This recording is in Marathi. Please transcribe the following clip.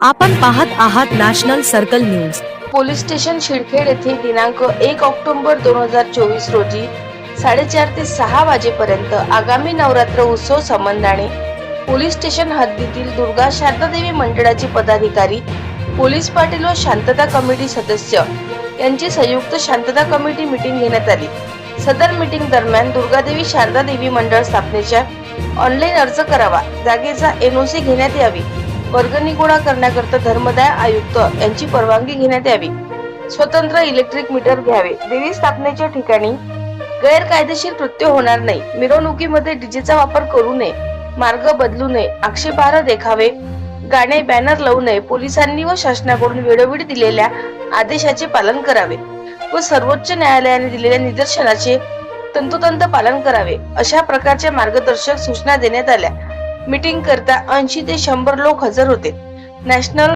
आपण पाहत आहात national circle news. Police station Shidkhed येथे दिनांक एक ऑक्टोबर दोन हजार चोवीस रोजी साडेचार ते सहा वाजेपर्यंत आगामी नवरात्र उत्सव संबंधाने पोलीस स्टेशन हद्दीतील दुर्गा शारदादेवी मंडळाचे पदाधिकारी पोलीस पाटील व शांतता कमिटी सदस्य यांची संयुक्त शांतता कमिटी मिटिंग घेण्यात आली. सदर मिटिंग दरम्यान दुर्गादेवी शारदा देवी मंडळ स्थापनेच्या ऑनलाईन अर्ज करावा जागेचा एनओसी घेण्यात यावी वर्गणी गोळा करण्याकरता धर्मदाय आयुक्त यांची परवानगी घेण्यात यावी. स्वतंत्र इलेक्ट्रिक मीटर घ्यावे. देवी स्थापनेच्या ठिकाणी गैरकायदेशीर कृत्य होणार नाही. मिरवणुकीमध्ये डीजेचा वापर करू नये. मार्ग बदलू नये. आक्षेपार्ह देखावे. गाणे बॅनर लावू नये. पोलिसांनी व शासनाकडून वेळोवेळी दिलेल्या आदेशाचे पालन करावे व सर्वोच्च न्यायालयाने दिलेल्या निदर्शनाचे तंतोतंत पालन करावे. अशा प्रकारच्या मार्गदर्शक सूचना देण्यात आल्या. मीटिंग करता ऐंशी ते शंभर लोक हजर होते. नॅशनल